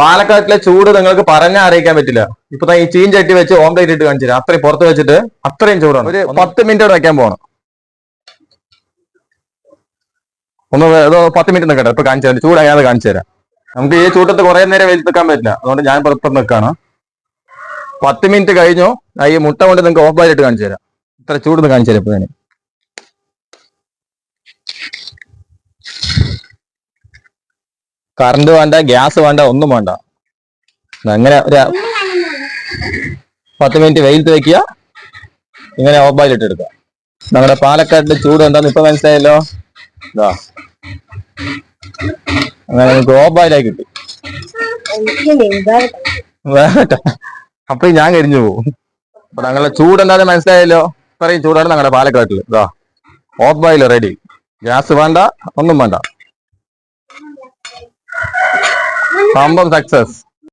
പാലക്കാട്ടിലെ ചൂട് നിങ്ങൾക്ക് പറഞ്ഞാൽ അറിയിക്കാൻ പറ്റില്ല. ഇപ്പൊ ഈ ചീൻ ചട്ടി വെച്ച് ഓംലേറ്റ് ഇട്ട് കാണിച്ചു തരാം അത്രയും പുറത്ത് വെച്ചിട്ട് അത്രയും ചൂടാണ്. ഒരു പത്ത് മിനിറ്റ് വെക്കാൻ പോകണം ഒന്ന് ഏതോ പത്ത് മിനിറ്റ് നിൽക്കട്ടെ ഇപ്പൊ കാണിച്ചു തരാം. ചൂടാകാതെ കാണിച്ചു തരാം. നമുക്ക് ഈ ചൂട്ടത്ത് കുറെ നേരം വെയിൽ നിൽക്കാൻ പറ്റില്ല. അതുകൊണ്ട് ഞാൻ പുറത്ത് നിൽക്കാണ്. പത്ത് മിനിറ്റ് കഴിഞ്ഞു. ഈ മുട്ട കൊണ്ട് നിങ്ങൾക്ക് ഓഫ് ആയിട്ട് കാണിച്ചു തരാം. ഇത്ര ചൂട് കാണിച്ചു തരാം ഇപ്പൊ ഞാൻ. കറണ്ട് വേണ്ട ഗ്യാസ് വേണ്ട ഒന്നും വേണ്ട. അങ്ങനെ ഒരു പത്ത് മിനിറ്റ് വെയിലത്ത് വെക്കുക. ഇങ്ങനെ ബോയിൽ എടുക്കുക. നമ്മുടെ പാലക്കാട്ടിന്റെ ചൂട് എന്താന്ന് ഇപ്പൊ മനസ്സിലായല്ലോ? ഇതാ. അങ്ങനെ നമുക്ക് ഓഫ് ബോയിലായി കിട്ടി. അപ്പൊ ഞാൻ കരിഞ്ഞു പോകും. അപ്പൊ ഞങ്ങളുടെ ചൂട് എന്താന്ന് മനസ്സിലായല്ലോ? പറയും ചൂടാണ് ഞങ്ങളുടെ പാലക്കാട്ടിൽ. ഇതാ. ഓഫ് ബോയിൽ റെഡി ഗ്യാസ് വേണ്ട ഒന്നും വേണ്ട. Thumb success.